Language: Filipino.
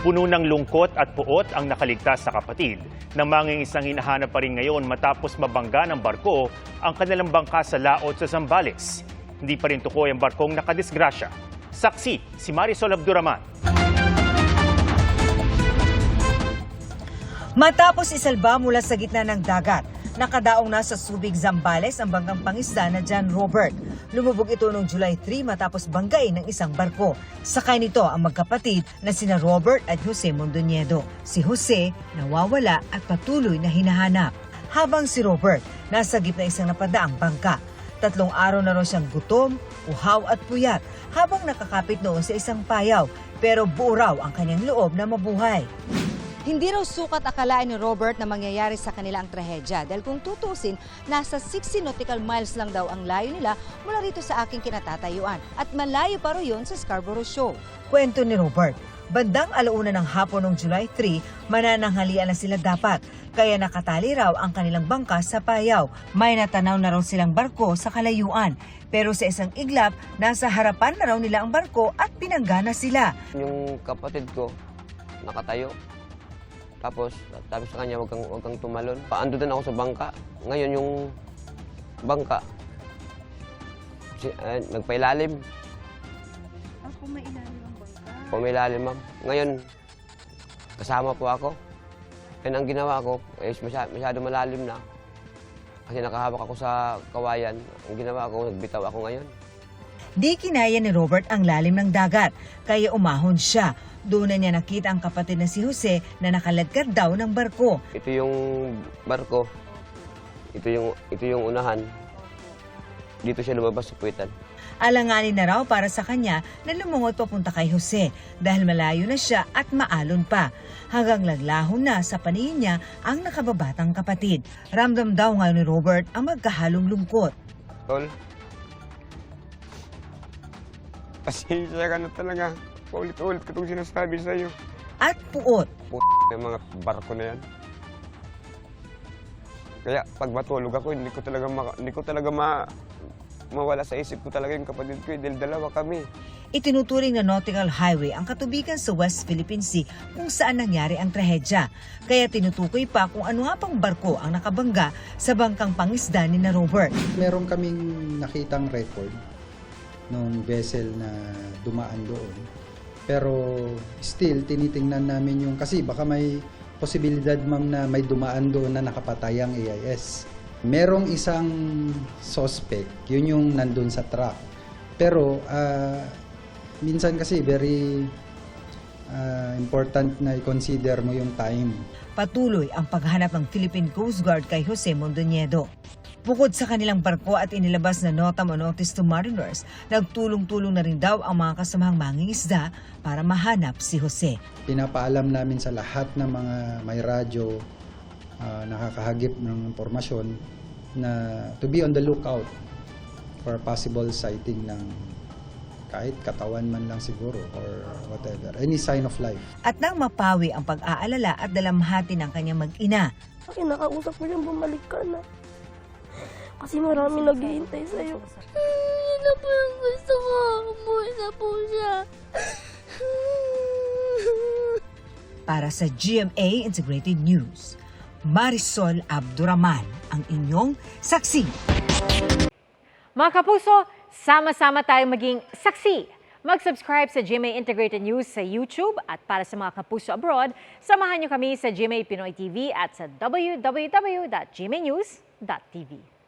Puno ng lungkot at puot ang nakaligtas sa kapatid na mangingisang hinahanap pa rin ngayon matapos mabangga ng barko ang kanilang bangka sa laot sa Zambales. Hindi pa rin tukoy ang barkong nakadisgrasya. Saksi, si Marisol Abduraman. Matapos isalba mula sa gitna ng dagat, nakadaong na sa Subic, Zambales ang banggang pangisda na John Robert. Lumubog ito noong July 3 matapos banggain ng isang barko. Sakay nito ang magkapatid na sina Robert at Jose Mondoñedo. Si Jose nawawala at patuloy na hinahanap. Habang si Robert nasa gitna isang napadaang bangka. Tatlong araw na raw siyang gutom, uhaw at puyat habang nakakapit noon sa isang payaw. Pero buo raw ang kanyang loob na mabuhay. Hindi raw sukat akalain ni Robert na mangyayari sa kanila ang trahedya dahil kung tutusin, nasa 60 nautical miles lang daw ang layo nila mula rito sa aking kinatatayuan at malayo pa raw yun sa Scarborough Show. Kwento ni Robert, bandang alauna ng hapon ng July 3, manananghalian na sila dapat. Kaya nakatali raw ang kanilang bangka sa payaw. May natanaw na raw silang barko sa kalayuan. Pero sa isang iglap, nasa harapan na raw nila ang barko at pinanggana sila. Yung kapatid ko, nakatayo. Tapos, sabi sa kanya, huwag kang, huwag kang tumalon. Paando din ako sa bangka. Ngayon, yung bangka, si, eh, nagpailalim. Ako may ilalim ang bangka. Pumailalim, ma'am. Ngayon, kasama po ako. And ang ginawa ko, is masyado, masyado malalim na. Kasi nakahawak ako sa kawayan. Ang ginawa ko, nagbitaw ako ngayon. Di kinaya ni Robert ang lalim ng dagat, kaya umahon siya. Doon na niya nakita ang kapatid na si Jose na nakalagkad daw ng barko. Ito yung barko. Ito yung, ito yung unahan. Dito siya lumabas sa puwitan. Alanganin na raw para sa kanya na lumungot papunta kay Jose dahil malayo na siya at maalon pa. Hanggang laglahon na sa paningin niya ang nakababatang kapatid. Ramdam daw ngayon ni Robert ang magkahalong lungkot. Tol. Pasensya ka na talaga. Paulit-ulit ko itong sinasabi sa'yo. At puot, Yung mga barko na yan. Kaya pag matulog ako, hindi ko talaga, maka- hindi ko talaga ma, mawala sa isip ko talaga yung kapatid ko. eh, Dahil dalawa kami. itinuturing na Nautical Highway ang katubigan sa West Philippine Sea kung saan nangyari ang trahedya. Kaya tinutukoy pa kung ano nga pang barko ang nakabangga sa bangkang pangisda ni na Robert. meron kaming nakitang record nung vessel na dumaan doon. Pero still, tinitingnan namin yung, kasi baka may posibilidad ma'am na may dumaan doon na nakapatayang AIS. Merong isang suspect, yun yung nandun sa truck. Pero ah, minsan kasi very ah, important na i-consider mo yung time. Patuloy ang paghanap ng Philippine Coast Guard kay Jose Mondoñedo. Bukod sa kanilang barko at inilabas na nota o notice to mariners, nagtulong-tulong na rin daw ang mga kasamahang mangingisda para mahanap si Jose. pinapaalam namin sa lahat ng mga may radyo ah, nakakahagip ng impormasyon na to be on the lookout for possible sighting ng kahit katawan man lang siguro or whatever, any sign of life. At nang mapawi ang pag-aalala at dalamhati ng kanyang mag-ina, Kasi nakausap ko siyang bumalik ka na. Kasi marami naghihintay sa'yo. Hindi na po yung gusto ko. Umuwi na po siya. para sa GMA Integrated News, Marisol Abduraman, ang inyong saksi. Mga kapuso, sama-sama tayong maging saksi. Mag-subscribe sa GMA Integrated News sa YouTube at para sa mga kapuso abroad, samahan niyo kami sa GMA Pinoy TV at sa www.gmanews.tv.